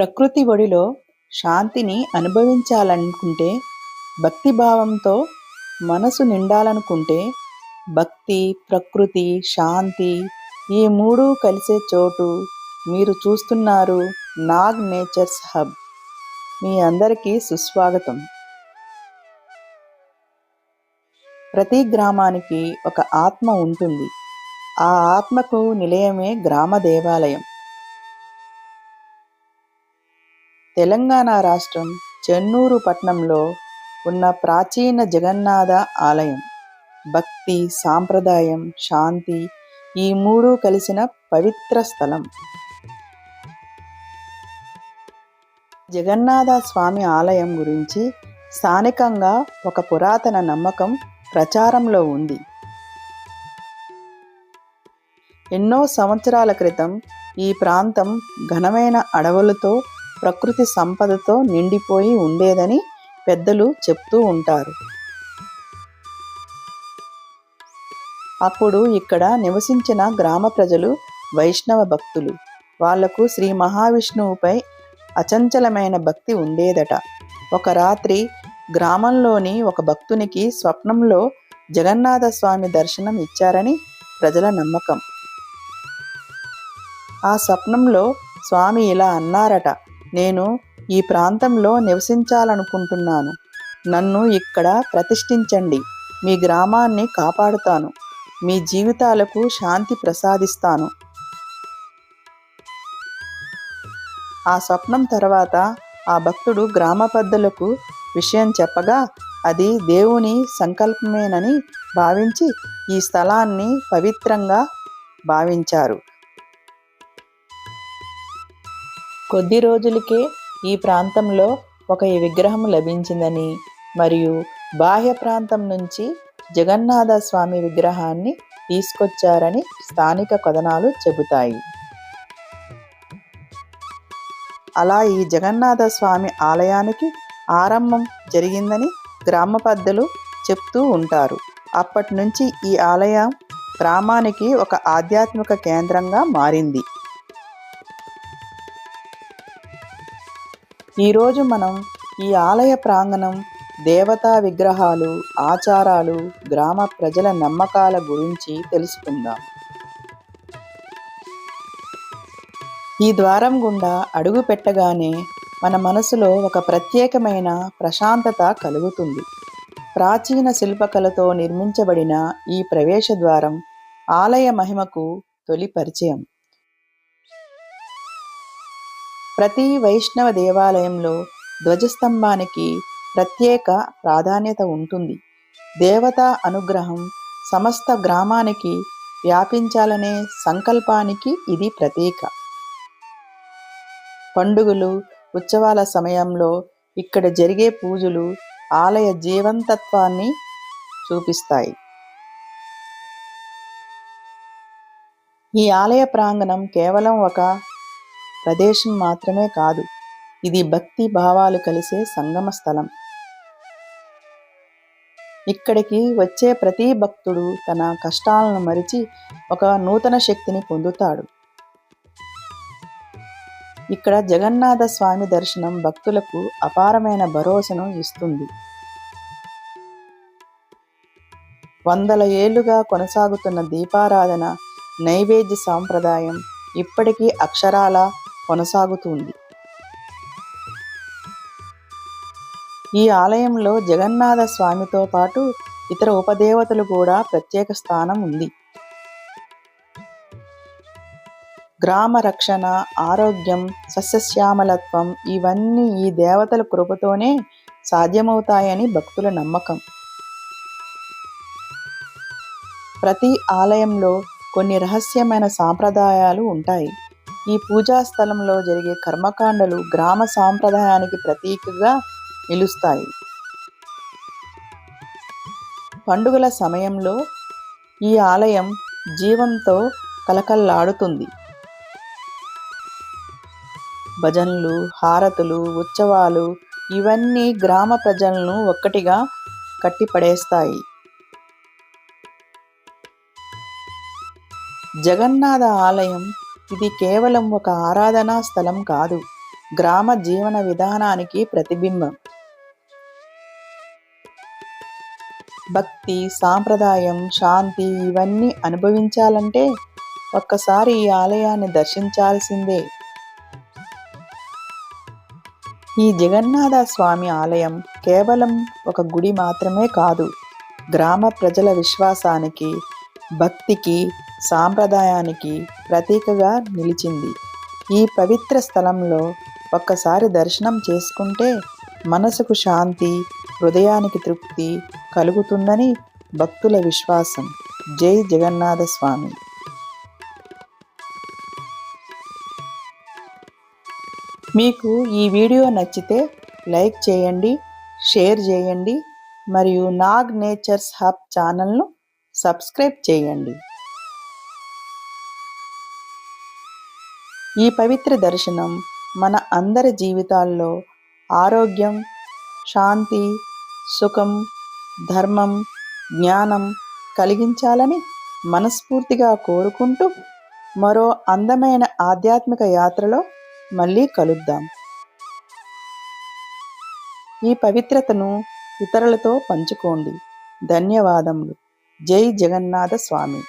ప్రకృతి ఒడిలో శాంతిని అనుభవించాలనుకుంటే భక్తిభావంతో మనసు నిండాలనుకుంటే భక్తి ప్రకృతి శాంతి ఈ మూడు కలిసే చోటు మీరు చూస్తున్నారు నాగ్ నేచర్స్ హబ్. మీ అందరికీ సుస్వాగతం. ప్రతి గ్రామానికి ఒక ఆత్మ ఉంటుంది. ఆ ఆత్మకు నిలయమే గ్రామ దేవాలయం. తెలంగాణ రాష్ట్రం చెన్నూరు పట్టణంలో ఉన్న ప్రాచీన జగన్నాథ ఆలయం. భక్తి సాంప్రదాయం శాంతి ఈ మూడు కలిసిన పవిత్ర స్థలం. జగన్నాథ స్వామి ఆలయం గురించి స్థానికంగా ఒక పురాతన నమ్మకం ప్రచారంలో ఉంది. ఎన్నో సంవత్సరాల క్రితం ఈ ప్రాంతం ఘనమైన అడవులతో ప్రకృతి సంపదతో నిండిపోయి ఉండేదని పెద్దలు చెప్తూ ఉంటారు. అప్పుడు ఇక్కడ నివసించిన గ్రామ ప్రజలు వైష్ణవ భక్తులు. వాళ్ళకు శ్రీ మహావిష్ణువుపై అచంచలమైన భక్తి ఉండేదట. ఒక రాత్రి గ్రామంలోని ఒక భక్తునికి స్వప్నంలో జగన్నాథ స్వామి దర్శనం ఇచ్చారని ప్రజల నమ్మకం. ఆ స్వప్నంలో స్వామి ఇలా అన్నారట నేను ఈ ప్రాంతంలో నివసించాలనుకుంటున్నాను. నన్ను ఇక్కడ ప్రతిష్ఠించండి. మీ గ్రామాన్ని కాపాడుతాను. మీ జీవితాలకు శాంతి ప్రసాదిస్తాను. ఆ స్వప్నం తర్వాత ఆ భక్తుడు గ్రామ పెద్దలకు విషయం చెప్పగా అది దేవుని సంకల్పమేనని భావించి ఈ స్థలాన్ని పవిత్రంగా భావించారు. కొద్ది రోజులకే ఈ ప్రాంతంలో ఒక విగ్రహం లభించిందని మరియు బాహ్య ప్రాంతం నుంచి జగన్నాథ స్వామి విగ్రహాన్ని తీసుకొచ్చారని స్థానిక కథనాలు చెబుతాయి. అలా ఈ జగన్నాథ స్వామి ఆలయానికి ఆరంభం జరిగిందని గ్రామ పెద్దలు చెప్తూ ఉంటారు. అప్పటి నుంచి ఈ ఆలయం గ్రామానికి ఒక ఆధ్యాత్మిక కేంద్రంగా మారింది. ఈరోజు మనం ఈ ఆలయ ప్రాంగణం దేవతా విగ్రహాలు ఆచారాలు గ్రామ ప్రజల నమ్మకాల గురించి తెలుసుకుందాం. ఈ ద్వారం గుండా అడుగు పెట్టగానే మన మనసులో ఒక ప్రత్యేకమైన ప్రశాంతత కలుగుతుంది. ప్రాచీన శిల్పకళతో నిర్మించబడిన ఈ ప్రవేశ ద్వారం ఆలయ మహిమకు తొలి పరిచయం. ప్రతి వైష్ణవ దేవాలయంలో ధ్వజస్తంభానికి ప్రత్యేక ప్రాధాన్యత ఉంటుంది. దేవతా అనుగ్రహం సమస్త గ్రామానికి వ్యాపించాలనే సంకల్పానికి ఇది ప్రతీక. పండుగలు ఉత్సవాల సమయంలో ఇక్కడ జరిగే పూజలు ఆలయ జీవంతత్వాన్ని చూపిస్తాయి. ఈ ఆలయ ప్రాంగణం కేవలం ఒక ప్రదేశం మాత్రమే కాదు ఇది భక్తి భావాలు కలిసే సంగమ స్థలం. ఇక్కడికి వచ్చే ప్రతి భక్తుడు తన కష్టాలను మరిచి ఒక నూతన శక్తిని పొందుతాడు. ఇక్కడ జగన్నాథ స్వామి దర్శనం భక్తులకు అపారమైన భరోసను ఇస్తుంది. వందల ఏళ్ళుగా కొనసాగుతున్న దీపారాధన నైవేద్య సాంప్రదాయం ఇప్పటికీ అక్షరాల కొనసాగుతుంది. ఈ ఆలయంలో జగన్నాథ స్వామితో పాటు ఇతర ఉపదేవతలు కూడా ప్రత్యేక స్థానం ఉంది. గ్రామ రక్షణ ఆరోగ్యం సస్యశ్యామలత్వం ఇవన్నీ ఈ దేవతల కృపతోనే సాధ్యమవుతాయని భక్తుల నమ్మకం. ప్రతి ఆలయంలో కొన్ని రహస్యమైన సాంప్రదాయాలు ఉంటాయి. ఈ పూజా స్థలంలో జరిగే కర్మకాండలు గ్రామ సాంప్రదాయానికి ప్రతీకగా నిలుస్తాయి. పండుగల సమయంలో ఈ ఆలయం జీవంతో కలకల్లాడుతుంది. భజనలు హారతులు ఉత్సవాలు ఇవన్నీ గ్రామ ప్రజలను ఒక్కటిగా కట్టిపడేస్తాయి. జగన్నాథ ఆలయం ఇది కేవలం ఒక ఆరాధనా స్థలం కాదు. గ్రామ జీవన విధానానికి ప్రతిబింబం. భక్తి సాంప్రదాయం శాంతి ఇవన్నీ అనుభవించాలంటే ఒక్కసారి ఈ ఆలయాన్ని దర్శించాల్సిందే. ఈ జగన్నాథ స్వామి ఆలయం కేవలం ఒక గుడి మాత్రమే కాదు గ్రామ ప్రజల విశ్వాసానికి భక్తికి సాంప్రదాయానికి ప్రతీకగా నిలిచింది. ఈ పవిత్ర స్థలంలో ఒక్కసారి దర్శనం చేసుకుంటే మనసుకు శాంతి హృదయానికి తృప్తి కలుగుతుందని భక్తుల విశ్వాసం. జై జగన్నాథ స్వామి. మీకు ఈ వీడియో నచ్చితే లైక్ చేయండి షేర్ చేయండి మరియు నాగ్ నేచర్స్ హబ్ ఛానల్ను సబ్స్క్రైబ్ చేయండి. ఈ పవిత్ర దర్శనం మన అందరి జీవితాల్లో ఆరోగ్యం శాంతి సుఖం ధర్మం జ్ఞానం కలిగించాలని మనస్ఫూర్తిగా కోరుకుంటూ మరో అందమైన ఆధ్యాత్మిక యాత్రలో మళ్ళీ కలుద్దాం. ఈ పవిత్రతను ఇతరులతో పంచుకోండి. ధన్యవాదములు. జై జగన్నాథ స్వామి.